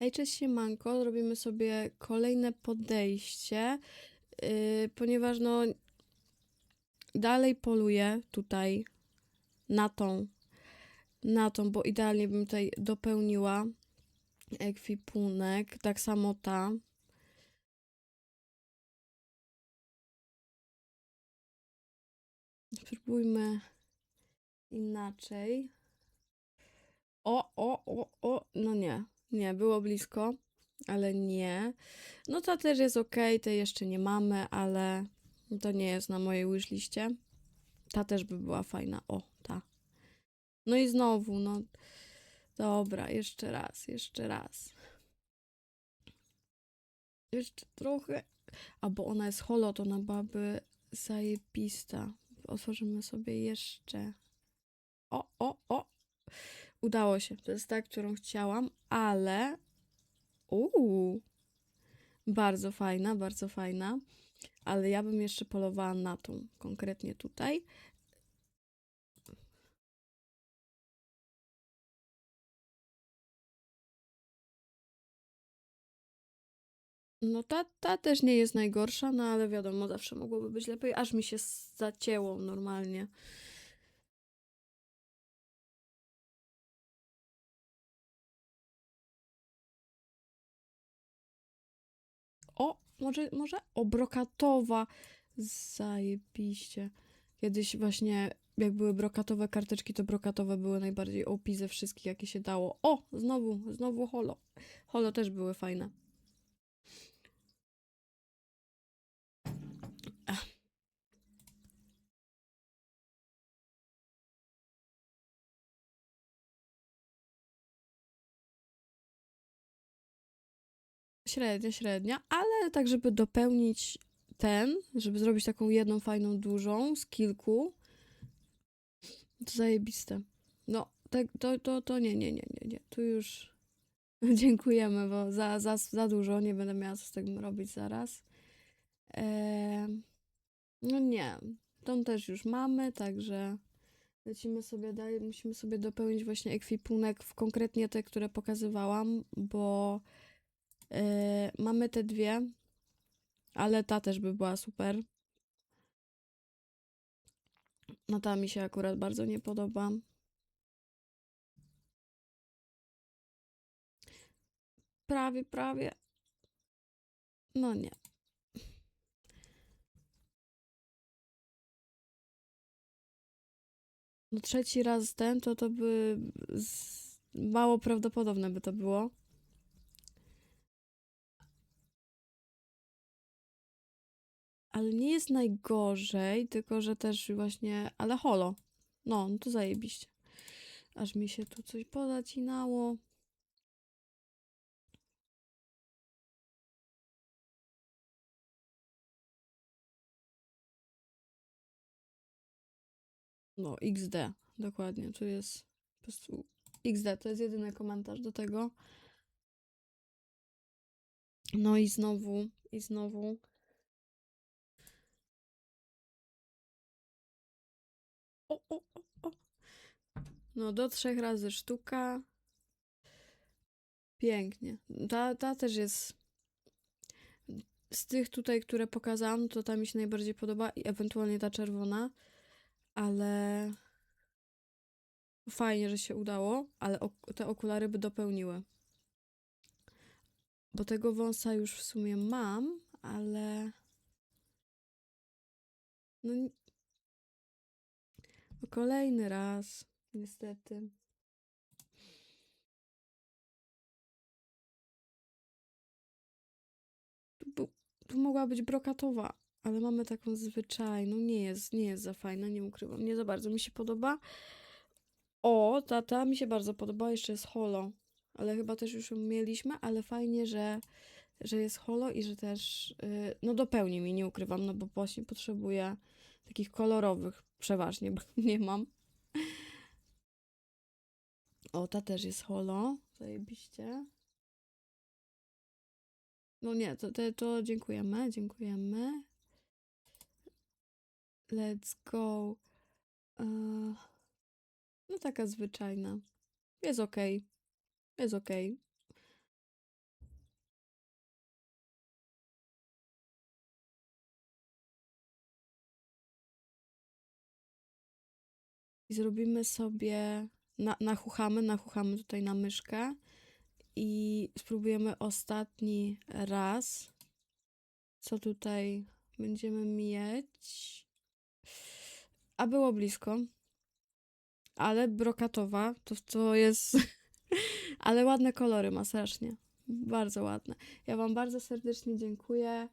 Hej, cześć siemanko, zrobimy sobie kolejne podejście, yy, ponieważ no dalej poluję tutaj na tą, na tą, bo idealnie bym tutaj dopełniła ekwipunek, tak samo ta. Spróbujmy inaczej. O, o, o, o, no nie, nie, było blisko, ale nie. No ta też jest ok, tej jeszcze nie mamy, ale to nie jest na mojej wishliście. Ta też by była fajna, o, ta. No i znowu, no, dobra, jeszcze raz, jeszcze raz. Jeszcze trochę, a bo ona jest holo, to ona byłaby zajebista. Otworzymy sobie jeszcze. O, o, o, Udało się. To jest ta, którą chciałam, ale. Uuu. Bardzo fajna, bardzo fajna. Ale ja bym jeszcze polowała na tą, konkretnie tutaj. No ta, ta też nie jest najgorsza, no ale wiadomo, zawsze mogłoby być lepiej. Aż mi się zacięło normalnie. Może, może o brokatowa. Zajebiście. Kiedyś właśnie, jak były brokatowe karteczki, to brokatowe były najbardziej OP ze wszystkich, jakie się dało. O, znowu, znowu holo. Holo też były fajne. Średnia, średnia, ale tak, żeby dopełnić ten, żeby zrobić taką jedną fajną, dużą z kilku, to zajebiste. No, tak, to, to, to nie, nie, nie, nie, nie. Tu już dziękujemy, bo za, za, za dużo, nie będę miała co z tym robić zaraz. Eee, no nie, tą też już mamy, także lecimy sobie dalej. Musimy sobie dopełnić właśnie ekwipunek w konkretnie te, które pokazywałam, bo e, mamy te dwie, ale ta też by była super. No ta mi się akurat bardzo nie podoba. Prawie, prawie. No nie. No trzeci raz ten, to to by z... mało prawdopodobne by to było. Ale nie jest najgorzej, tylko że też właśnie, ale holo. No, no to zajebiście. Aż mi się tu coś pozacinało. No, XD, dokładnie. Tu jest po prostu XD, to jest jedyny komentarz do tego. No i znowu, i znowu. O, o, o. No, do trzech razy sztuka. Pięknie. Ta, ta też jest. Z tych tutaj, które pokazałam, to ta mi się najbardziej podoba i ewentualnie ta czerwona, ale fajnie, że się udało, ale ok te okulary by dopełniły. Bo tego wąsa już w sumie mam, ale no kolejny raz, niestety. Tu, tu mogła być brokatowa, ale mamy taką zwyczajną. Nie jest, nie jest za fajna, nie ukrywam. Nie za bardzo mi się podoba. O, tata mi się bardzo podoba. Jeszcze jest holo, ale chyba też już ją mieliśmy, ale fajnie, że, że jest holo i że też, yy, no dopełni mi, nie ukrywam, no bo właśnie potrzebuję takich kolorowych przeważnie, bo nie mam. O, ta też jest holo, zajebiście. No nie, to, to, to dziękujemy, dziękujemy. Let's go. E, no taka zwyczajna. Jest okej. Jest okej. I zrobimy sobie, na, nachuchamy, nachuchamy tutaj na myszkę i spróbujemy ostatni raz, co tutaj będziemy mieć. A było blisko. Ale brokatowa, to, to jest... Ale ładne kolory ma strasznie. Bardzo ładne. Ja wam bardzo serdecznie dziękuję.